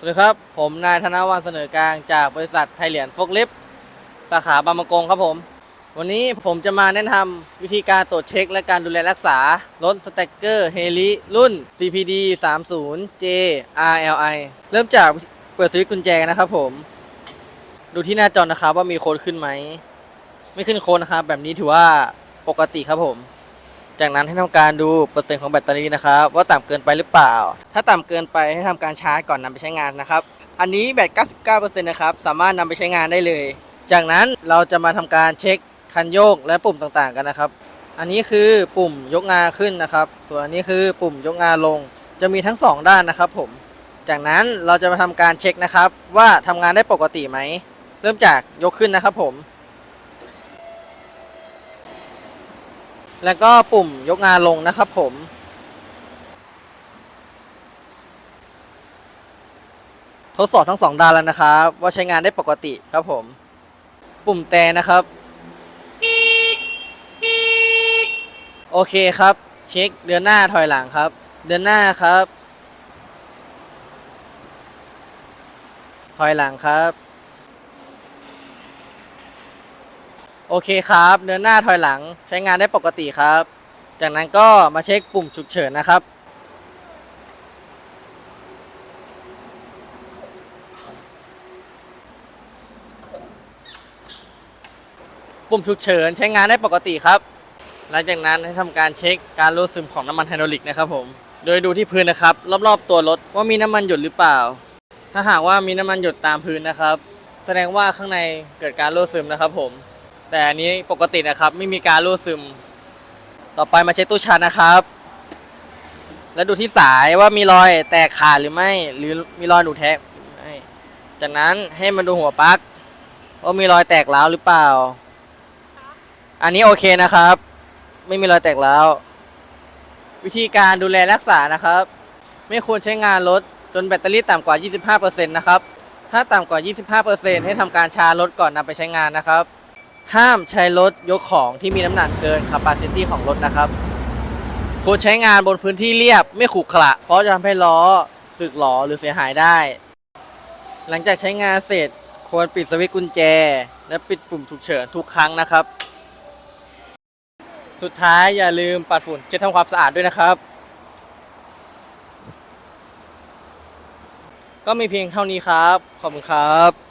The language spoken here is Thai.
สวัสดีครับ ผมนายธนวันเสนอกลางจากบริษัทไทยเหรียญฟกลิฟสาขาบางมะกงครับผม วันนี้ผมจะมาแนะนำวิธีการตรวจเช็ค และการดูแลรักษา รถสแต็กเกอร์เฮลิรุ่น CPD 30 J RLI เริ่มจากเปิดสวิตช์กุญแจนนะครับผม ดูที่หน้าจอนะครับว่ามีโค้ดขึ้นไหม ไม่ขึ้นโค้ดนะครับ แบบนี้ถือว่าปกติครับผม จากนั้นให้ทำการดูเปอร์เซ็นต์ของแบตเตอรี่นะครับว่าต่ำเกินไปหรือเปล่า ถ้าต่ำเกินไปให้ทำการชาร์จก่อนนำไปใช้งานนะครับ อันนี้แบต 99%นะครับสามารถนำไปใช้งานได้เลย จากนั้นเราจะมาทำการเช็คคันโยกและปุ่มต่างๆกันนะครับ อันนี้คือปุ่มยกงาขึ้นนะครับ ส่วนอันนี้คือปุ่มยกงาลง จะมีทั้งสองด้านนะครับผม จากนั้นเราจะมาทำการเช็คนะครับว่าทำงานได้ปกติไหม เริ่มจากยกขึ้นนะครับผม แล้วก็ปุ่มยกงานลงนะครับผม ทดสอบทั้งสองด้านแล้วนะครับ ว่าใช้งานได้ปกติครับผม ปุ่มแต่นะครับ โอเคครับ เช็คเดือนหน้าถอยหลังครับ เดือนหน้าครับ ถอยหลังครับ โอเคครับ เดินหน้าถอยหลังใช้งานได้ปกติครับ จากนั้นก็มาเช็คปุ่มฉุกเฉินนะครับ ปุ่มฉุกเฉินใช้งานได้ปกติครับ หลังจากนั้นให้ทำการเช็คการรูดซึมของน้ำมันไฮดรอลิกนะครับผม โดยดูที่พื้นนะครับ รอบๆตัวรถว่ามีน้ำมันหยดหรือเปล่า ถ้าหากว่ามีน้ำมันหยดตามพื้นนะครับ แสดงว่าข้างในเกิดการรูดซึมนะครับผม แต่อันนี้ปกตินะครับไม่มีการรูดซึม ต่อไปมาเช็คตู้ชาร์จนะครับ แล้วดูที่สายว่ามีรอยแตกขาดหรือไม่ หรือมีรอยหนูแทะหรือไม่จากนั้นให้มาดูหัวปลั๊กว่ามีรอยแตกร้าวหรือเปล่า อันนี้โอเคนะครับ ไม่มีรอยแตกร้าววิธีการดูแลรักษานะครับ ไม่ควรใช้งานรถจนแบตเตอรี่ต่ำกว่า 25%นะครับ ถ้าต่ำกว่า 25%ให้ทำการชาร์จรถก่อนนำไปใช้งานนะครับ ห้ามใช้รถยกของที่มีน้ำหนักเกิน capacity ของรถนะครับควรใช้งานบนพื้นที่เรียบไม่ขรุขระเพราะจะทำให้ล้อสึกหลอหรือเสียหายได้ หลังจากใช้งานเสร็จควรปิดสวิตช์กุญแจ และปิดปุ่มฉุกเฉินทุกครั้งนะครับ สุดท้ายอย่าลืมปัดฝุ่นเช็ดทำความสะอาดด้วยนะครับ ก็มีเพียงเท่านี้ครับ ขอบคุณครับ